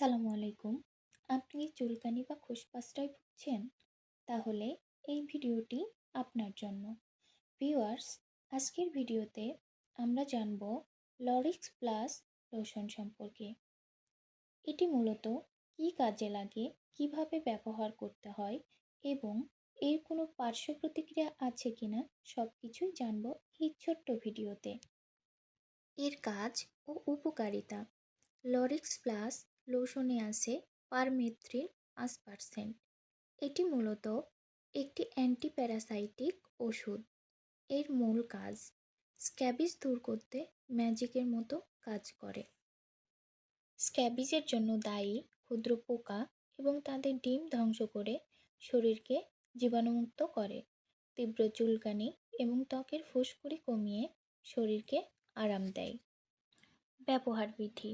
আসসালামু আলাইকুম। আপনি চুলকানি বা খোসপাসটায় ভুগছেন? তাহলে এই ভিডিওটি আপনার জন্য। ভিউয়ার্স, আজকের ভিডিওতে আমরা জানব লরিক্স প্লাস লোশন সম্পর্কে। এটি মূলত কি কাজে লাগে, কীভাবে ব্যবহার করতে হয় এবং এর কোনো পার্শ্ব প্রতিক্রিয়া আছে কিনা সব কিছুই জানব এই ছোট্ট ভিডিওতে। এর কাজ ও উপকারিতা। লরিক্স প্লাস লোশনে আছে পারমেথ্রিন পাঁচ পার্সেন্ট এটি মূলত একটি অ্যান্টিপ্যারাসাইটিক ওষুধ। এর মূল কাজ স্ক্যাবিজ দূর করতে ম্যাজিকের মতো কাজ করে। স্ক্যাবিজের জন্য দায়ী ক্ষুদ্র পোকা এবং তাদের ডিম ধ্বংস করে শরীরকে জীবাণুমুক্ত করে। তীব্র চুলকানি এবং ত্বকের ফুসকুড়ি কমিয়ে শরীরকে আরাম দেয়। ব্যবহার বিধি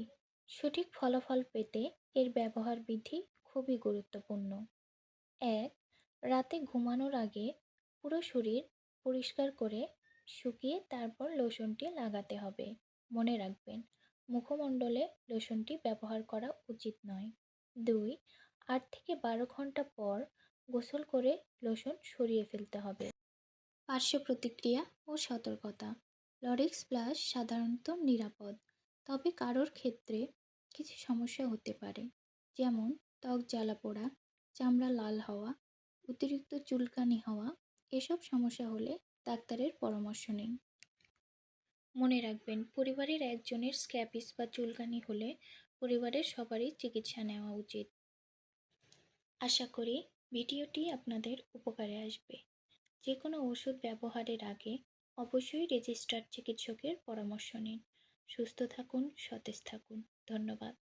সঠিক ফলাফল পেতে এর ব্যবহার বিধি খুবই গুরুত্বপূর্ণ। এক, রাতে ঘুমানোর আগে পুরো শরীর পরিষ্কার করে শুকিয়ে তারপর লোশনটি লাগাতে হবে। মনে রাখবেন, মুখমণ্ডলে লোশনটি ব্যবহার করা উচিত নয়। দুই, আট থেকে বারো ঘণ্টা পর গোসল করে লোশন সরিয়ে ফেলতে হবে। পার্শ্ব প্রতিক্রিয়া ও সতর্কতা। লরিক্স প্লাস সাধারণত নিরাপদ, তবে কারোর ক্ষেত্রে কিছু সমস্যা হতে পারে। যেমন, ত্বক জ্বালা পোড়া, চামড়া লাল হওয়া, অতিরিক্ত চুলকানি হওয়া, এসব সমস্যা হলে ডাক্তারের পরামর্শ নিন। মনে রাখবেন, পরিবারের একজনের স্ক্যাপিস বা চুলকানি হলে পরিবারের সবারই চিকিৎসা নেওয়া উচিত। আশা করি ভিডিওটি আপনাদের উপকারে আসবে। যে কোনো ওষুধ ব্যবহারের আগে অবশ্যই রেজিস্টার্ড চিকিৎসকের পরামর্শ নিন। সুস্থ থাকুন সতেজ থাকুন। ধন্যবাদ।